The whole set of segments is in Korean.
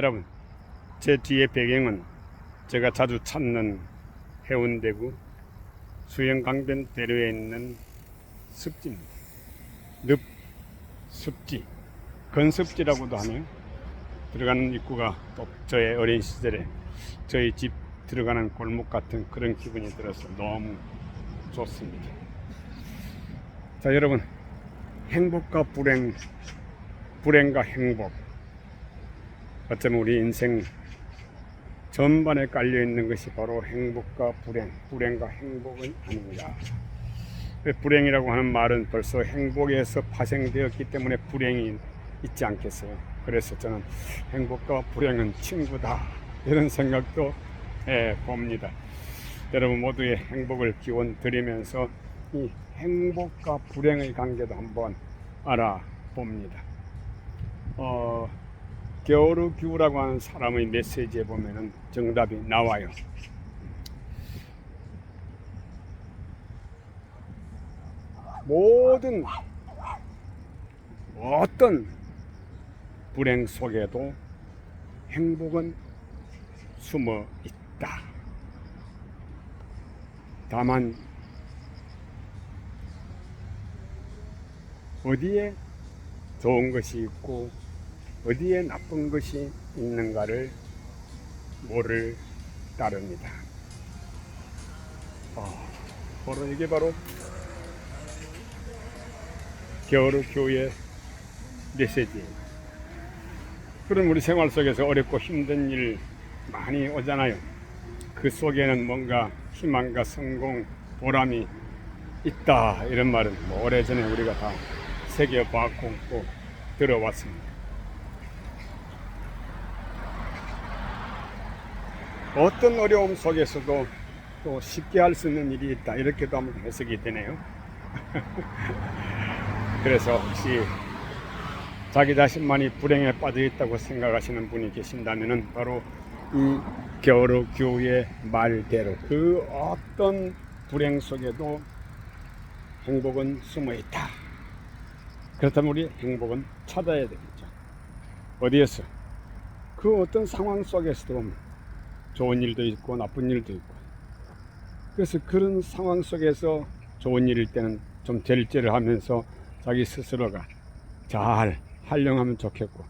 여러분, 제 뒤에 배경은 제가 자주 찾는 해운대구 수영강변 대로에 있는 습지입니다. 늪 습지, 건습지라고도 하네요. 들어가는 입구가 또 저의 어린 시절에 저희 집 들어가는 골목 같은 그런 기분이 들어서 너무 좋습니다. 자, 여러분, 행복과 불행, 불행과 행복. 어쩌면 우리 인생 전반에 깔려 있는 것이 바로 행복과 불행, 불행과 행복은. 그 불행이라고 하는 말은 벌써 행복에서 파생되었기 때문에 불행이 있지 않겠어요. 그래서 저는 행복과 불행은 친구다. 이런 생각도 해 봅니다. 여러분 모두의 행복을 기원 드리면서 이 행복과 불행의 관계도 한번 알아봅니다. 어, 겨울의 규라고 하는 사람의 메시지에 보면은 정답이 나와요. 모든 어떤 불행 속에도 행복은 숨어 있다. 다만 어디에 좋은 것이 있고 어디에 나쁜 것이 있는가를 모를 따릅니다. 아, 바로 이게 바로 겨울의 교회 메시지입니다. 그럼 우리 생활 속에서 어렵고 힘든 일 많이 오잖아요. 그 속에는 뭔가 희망과 성공, 보람이 있다 이런 말은 뭐 오래전에 우리가 다 새겨봤고 또 들어왔습니다. 어떤 어려움 속에서도 또 쉽게 할 수 있는 일이 있다 이렇게도 한번 해석이 되네요. 그래서 혹시 자기 자신만이 불행에 빠져 있다고 생각하시는 분이 계신다면은 바로 이 겨울의 교의 말대로 그 어떤 불행 속에도 행복은 숨어 있다. 그렇다면 우리 행복은 찾아야 되겠죠. 어디에서? 그 어떤 상황 속에서도 좋은 일도 있고 나쁜 일도 있고. 그래서 그런 상황 속에서 좋은 일일 때는 좀 절제를 하면서 자기 스스로가 잘 활용하면 좋겠고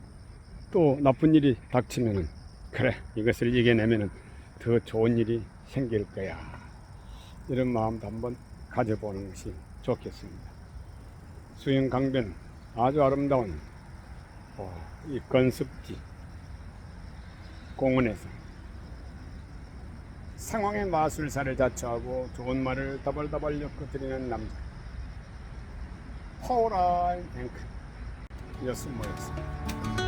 또 나쁜 일이 닥치면은 그래 이것을 이겨내면은 더 좋은 일이 생길 거야 이런 마음도 한번 가져보는 것이 좋겠습니다. 수영 강변 아주 아름다운 어, 이 건습지 공원에서 상황의 마술사를 자처하고 좋은 말을 다발다발 엮어드리는 남자 파워라인 앵크 였습니다.